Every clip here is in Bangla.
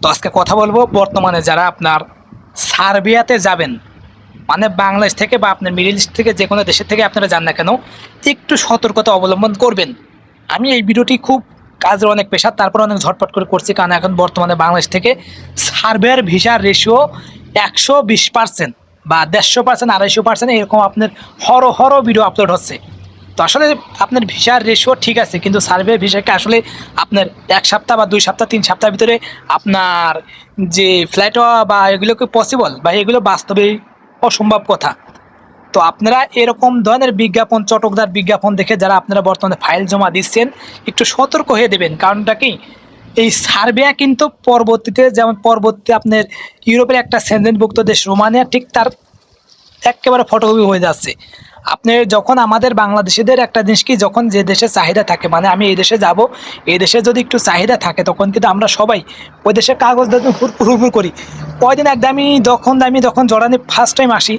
তো আজকে কথা বলব বর্তমানে যারা আপনার সার্বিয়াতে যাবেন মানে বাংলাদেশ থেকে বা আপনার মিডিল ইস্ট থেকে যে কোনো দেশের থেকে আপনারা যান না কেন, একটু সতর্কতা অবলম্বন করবেন। আমি এই ভিডিওটি খুব কাজের অনেক পেশা তারপর অনেক ঝটপট করে করছি, কারণ এখন বর্তমানে বাংলাদেশ থেকে সার্ভেয়ার ভিসার রেশিও একশো বিশ পার্সেন্ট বা দেড়শো পার্সেন্ট আড়াইশো পার্সেন্ট এরকম আপনার হর হর ভিডিও আপলোড হচ্ছে। তো আসলে আপনার ভিসার রেশিও ঠিক আছে, কিন্তু সার্ভে ভিসাকে আসলে আপনার এক সপ্তাহ বা দুই সপ্তাহ, তিন সপ্তাহের ভিতরে আপনার যে ফ্লাইট বা এগুলোকে পসিবল বা এগুলো বাস্তবেই অসম্ভব কথা। তো আপনারা এরকম ধরনের বিজ্ঞাপন, চটকদার বিজ্ঞাপন দেখে যারা আপনারা বর্তমানে ফাইল জমা দিচ্ছেন, একটু সতর্ক হয়ে দেবেন। কারণটা কি? এই সার্বিয়া কিন্তু পরবর্তীতে যেমন পরবর্তী আপনার ইউরোপের একটা সেন্ডেনভুক্ত দেশ রোমানিয়া, ঠিক তার একেবারে ফটোকপি হয়ে যাচ্ছে। আপনি যখন আমাদের বাংলাদেশিদের একটা জিনিস কি, যখন যে দেশে চাহিদা থাকে মানে আমি এই দেশে যাব, এই দেশে যদি একটু চাহিদা থাকে, তখন কিন্তু আমরা সবাই ওই দেশে কাগজ হুরপুর করি। কয়দিন আমি যখন আমি যখন জর্ডানে ফার্স্ট টাইম আসি,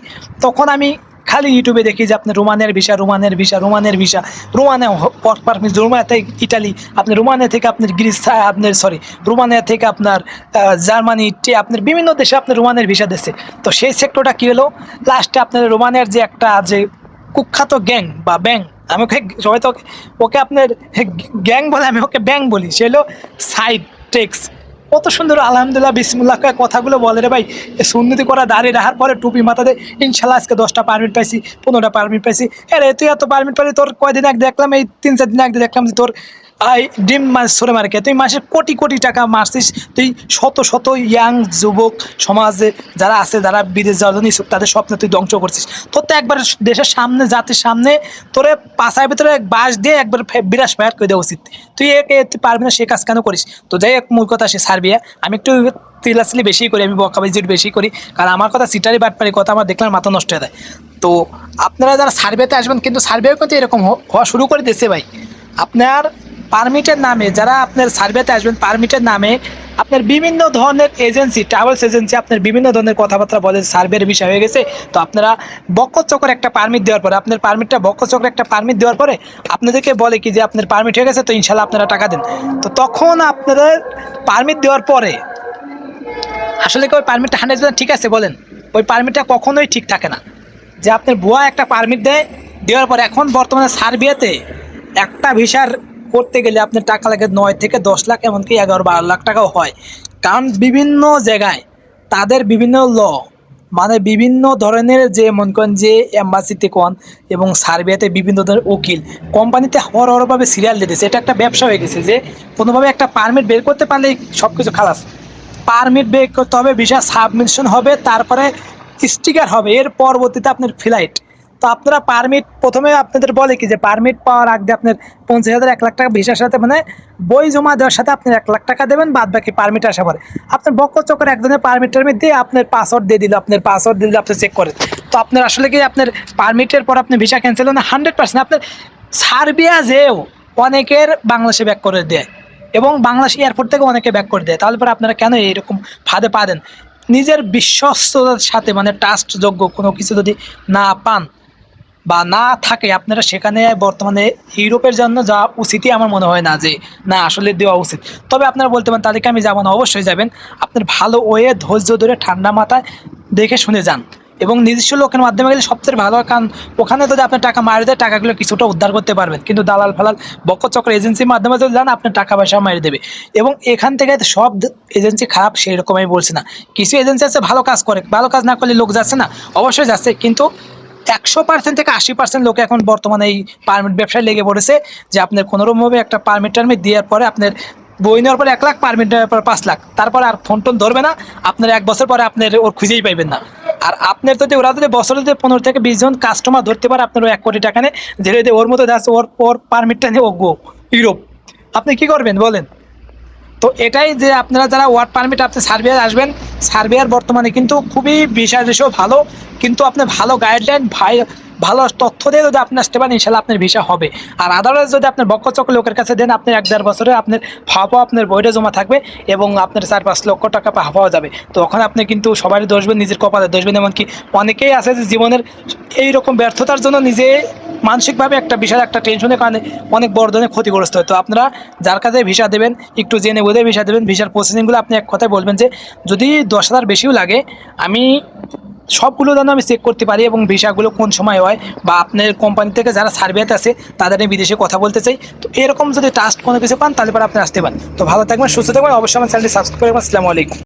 তখন আমি খালি ইউটিউবে দেখি যে আপনি রোমানের ভিসা রোমানের ভিসা রোমানের ভিসা, রোমানে পারমিট রোমানিয়া থেকে ইটালি, আপনি রোমানিয়া থেকে আপনার গ্রিস আপনার সরি রোমানিয়া থেকে আপনার জার্মানি আপনার বিভিন্ন দেশে আপনার রোমানের ভিসা দিচ্ছে। তো সেই সেক্টরটা কী হলো? লাস্টে আপনার রোমানিয়ার যে একটা যে কুখ্যাত গ্যাং বা ব্যাং। আমি ওকে সবাই তো ওকে- আপনার গ্যাং বলে আমি ওকে ব্যাং বলি। সে হলো সাইড টেক্স। কত সুন্দর, আলহামদুলিল্লাহ, বিসমুল্লাহ কথাগুলো বলে রে ভাই। সুন্নতি করা দাঁড়িয়ে রাখার পরে টুপি মাথাতে ইনশাল্লাহ আজকে দশটা পারমিট পাইছি, পনেরোটা পারমিট পাইছি। আরে, তুই এত পারমিট পাইলি তোর কয়দিন আগে দেখলাম, এই তিন চার দিন আগে দেখলাম যে তোর আই, ডিম মাছ সরে মারে তুই মাসে কোটি কোটি টাকা মারছিস। তুই শত শত ইয়াং যুবক সমাজে যারা আছে, যারা বিদেশ যাওয়ার জন্য ইচ্ছুক, তাদের স্বপ্ন তুই ধ্বংস করছিস। তোর তো একবার দেশের সামনে, জাতির সামনে তোরে পাশায় ভিতরে এক বাস দিয়ে একবার বিরাস ফায়ার করে দেওয়া উচিত। তুই একে তুই পারবি না, সে কাজ কেন করিস? তো যাই হোক, মূল কথা সে সার্বিয়া আমি একটু তিলাসলি বেশি করি, আমি বকাবাজি একটু বেশি করি, কারণ আমার কথা সিটারি বাটপারি কথা আমার দেখলাম মাথা নষ্ট হয়ে যায়। তো আপনারা যারা সার্ভেতে আসবেন, কিন্তু সার্ভেও কিন্তু এরকম হওয়া শুরু করে দিচ্ছে ভাই। আপনার পারমিটের নামে, যারা আপনার সার্ভেতে আসবেন, পারমিটের নামে আপনার বিভিন্ন ধরনের এজেন্সি, ট্রাভেলস এজেন্সি আপনার বিভিন্ন ধরনের কথাবার্তা বলে সার্ভের বিষয় হয়ে গেছে। তো আপনারা বক্কচক্র একটা পারমিট দেওয়ার পরে, আপনার পারমিটটা বক্কচক্র একটা পারমিট দেওয়ার পরে আপনাদেরকে বলে কি যে আপনার পারমিট হয়ে গেছে, তো ইনশাল্লাহ আপনারা টাকা দেন। তো তখন আপনাদের পারমিট দেওয়ার পরে, আসলে কি ওই পারমিটটা হান্ড্রেড ঠিক আছে বলেন? ওই পারমিটটা কখনোই ঠিক থাকে না। যে আপনার ভুয়া একটা পারমিট দেয়, দেওয়ার পর এখন বর্তমানে সার্বিয়াতে একটা ভিসার করতে গেলে আপনার টাকা লাগে নয় থেকে দশ লাখ, এমনকি এগারো বারো লাখ টাকাও হয়। কারণ বিভিন্ন জায়গায় তাদের বিভিন্ন ল মানে বিভিন্ন ধরনের যে, মনে করেন যে এম্বাসিতে কোন এবং সার্বিয়াতে বিভিন্ন ধরনের উকিল কোম্পানিতে হর হরভাবে সিরিয়াল দিতেছে এটা একটা ব্যবসা হয়ে গেছে যে, কোনোভাবে একটা পারমিট বের করতে পারলেই সব কিছু খালাস। পারমিট বের করতে হবে ভিসা সাবমিশন হবে, তারপরে স্টিকার হবে, এর পরবর্তীতে আপনার ফ্লাইট তো আপনারা পারমিট প্রথমে আপনাদের বলে কি যে পারমিট পাওয়ার আগে আপনার পঞ্চাশ হাজার, এক লাখ টাকা ভিসার সাথে মানে বই জমা দেওয়ার সাথে আপনি এক লাখ টাকা দেবেন, বাদ বাকি পারমিট আসা পরে। আপনার বক্ক চক্কর একজনের পারমিট টারমিট দিয়ে আপনার পাসওয়ার্ড দিয়ে দিল, আপনার পাসওয়ার্ড দিয়ে দিলে, আপনি চেক করেন। তো আপনার আসলে কি আপনার পারমিটের পর আপনি ভিসা ক্যান্সেল না হান্ড্রেড পার্সেন্ট আপনার সার্বিয়া যেও অনেকের বাংলাদেশে ব্যাক করে দেয় এবং বাংলাদেশ এয়ারপোর্ট থেকে অনেকে ব্যাক করে দেয়। তাহলে পরে আপনারা কেন এইরকম ফাঁদে পা দেন? নিজের বিশ্বস্ততার সাথে মানে ট্রাস্টযোগ্য কোনো কিছু যদি না পান বা না থাকে, আপনারা সেখানে বর্তমানে ইউরোপের জন্য যাওয়া উচিতই আমার মনে হয় না যে, না, আসলে দেওয়া উচিত। তবে আপনারা বলতে পারেন তাদেরকে আমি যাব না অবশ্যই যাবেন, আপনার ভালো ওয়ে, ধৈর্য ধরে ঠান্ডা মাথায় দেখে শুনে যান। এবং নিজস্ব লোকের মাধ্যমে গেলে সবচেয়ে ভালো কারণ ওখানে যদি আপনার টাকা মারি দেয়, টাকাগুলো কিছুটা উদ্ধার করতে পারবেন। কিন্তু দালাল ফালাল বক্কচক্র এজেন্সির মাধ্যমে যদি যান, আপনার টাকা পয়সা মারি দেবে। এবং এখান থেকে সব এজেন্সি খারাপ সেই রকম আমি বলছি না। কিছু এজেন্সি আছে, ভালো কাজ করে, ভালো কাজ না করলে লোক যাচ্ছে না, অবশ্যই যাচ্ছে। কিন্তু একশো পার্সেন্ট থেকে আশি পার্সেন্ট লোক এখন বর্তমানে এই পারমিট ব্যবসায় লেগে পড়েছে, যে আপনার কোনোরকমভাবে একটা পারমিট টারমিট দেওয়ার পরে আপনার বই নেওয়ার পরে এক লাখ পারমিট নেওয়ার পরে পাঁচ লাখ। তারপরে আর ফোন টোন ধরবে না, আপনার এক বছর পরে আপনার ওর খুঁজেই পাইবেন না। আর আপনার যদি, ওরা যদি বছরে যদি পনেরো থেকে বিশ জন কাস্টমার ধরতে পারে, আপনার এক কোটি টাকা নিয়ে, ধীরে ওর মতো যাচ্ছে ওর ওর পারমিটটা নিয়ে ও ইউরোপ। আপনি কি করবেন, বলেন? তো এটাই যে আপনারা যারা ওয়ার্ড পারমিট আপনি সার্বিয়ার আসবেন সার্বিয়ার বর্তমানে কিন্তু খুবই বিষয় রেশিও ভালো। কিন্তু আপনি ভালো গাইডলাইন ভাই, ভালো তথ্য দিয়ে যদি আপনি আসতে পারেন, ইনশাল্লাহ আপনার ভিসা হবে। আর আদারওয়াইজ যদি আপনার বক্কচক লোকের কাছে দেন আপনার এক দেড় বছরে আপনার ফাওয়া আপনার বইটা জমা থাকবে এবং আপনার চার পাঁচ লক্ষ টাকা পাওয়া যাবে। তো ওখানে আপনি কিন্তু সবারই দোষবেন নিজের কপালে দোষবেন এমনকি অনেকেই আছে যে জীবনের এই রকম ব্যর্থতার জন্য নিজে মানসিকভাবে একটা বিশাল একটা টেনশনের কারণে অনেক বড় ধরনের ক্ষতিগ্রস্ত হয়। তো আপনারা যার কাছে ভিসা দেবেন, একটু জেনে বুঝে ভিসা দেবেন, ভিসার প্রসেসিংগুলো আপনি এক কথায় বলবেন যে, যদি দশ হাজার বেশিও লাগে, আমি সবগুলো যেন আমি চেক করতে পারি এবং ভিসাগুলো কোন সময় হয় বা আপনার কোম্পানি থেকে যারা সার্ভেতে আছে, তাদের আমি বিদেশে কথা বলতে চাই। তো এরকম যদি ট্রাস্ট কোনো কিছু পান, তাহলে পরে আপনি আসতে পারেন। তো ভালো থাকবেন, সুস্থ থাকবেন, অবশ্যই আমার চ্যানেলটি সাবস্ক্রাইব করবেন আসসালামু আলাইকুম।